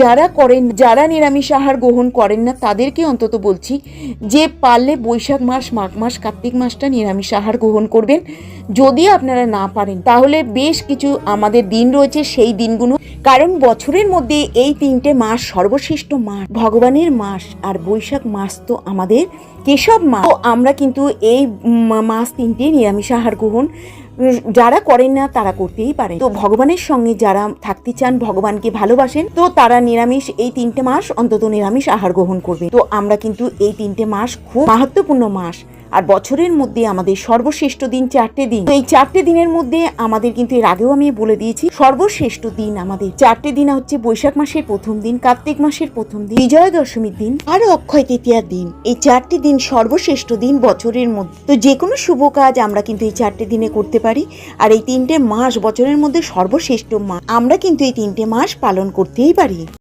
যারা করেন, যারা নিরামিষ আহার গ্রহণ করেন না, তাদেরকে অন্তত বলছি যে পারলে বৈশাখ মাস, মাঘ মাস, কার্তিক মাসটা নিরামিষ আহার গ্রহণ করবেন। যদি আপনারা না পারেন, তাহলে বেশ কিছু আমাদের দিন রয়েছে সেই দিনগুলো। কারণ বছরের মধ্যে এই তিনটে মাস সর্বশ্রেষ্ঠ মাস। ভগবানের মাস আর বৈশাখ মাস তো আমাদের কেশব মাস। তো আমরা কিন্তু এই মাস তিনটে নিরামিষ আহার গ্রহণ যারা করেন না, তারা করতেই পারে। তো ভগবানের সঙ্গে যারা থাকতে চান, ভগবানকে ভালোবাসেন, তো তারা নিরামিষ এই তিনটে মাস অন্তত নিরামিষ আহার গ্রহণ করবে। তো আমরা কিন্তু এই তিনটে মাস খুব মাহাত্মপূর্ণ মাস। আর বছরের মধ্যে আমাদের সর্বশ্রেষ্ঠ দিন চারটে দিন। এই চারটে দিনের মধ্যে আমাদের কিন্তু এর আগেও আমি বলে দিয়েছি, সর্বশ্রেষ্ঠ দিন আমাদের। চারটে দিন হচ্ছে বৈশাখ মাসের প্রথম দিন, কার্তিক মাসের প্রথম দিন বিজয়া দশমীর দিন, আর অক্ষয় তৃতীয়ার দিন। এই চারটি দিন সর্বশ্রেষ্ঠ দিন বছরের মধ্যে। তো যে কোনো শুভ কাজ আমরা কিন্তু এই চারটে দিনে করতে পারি, আর এই তিনটে মাস বছরের মধ্যে সর্বশ্রেষ্ঠ মাস আমরা কিন্তু এই তিনটে মাস পালন করতেই পারি।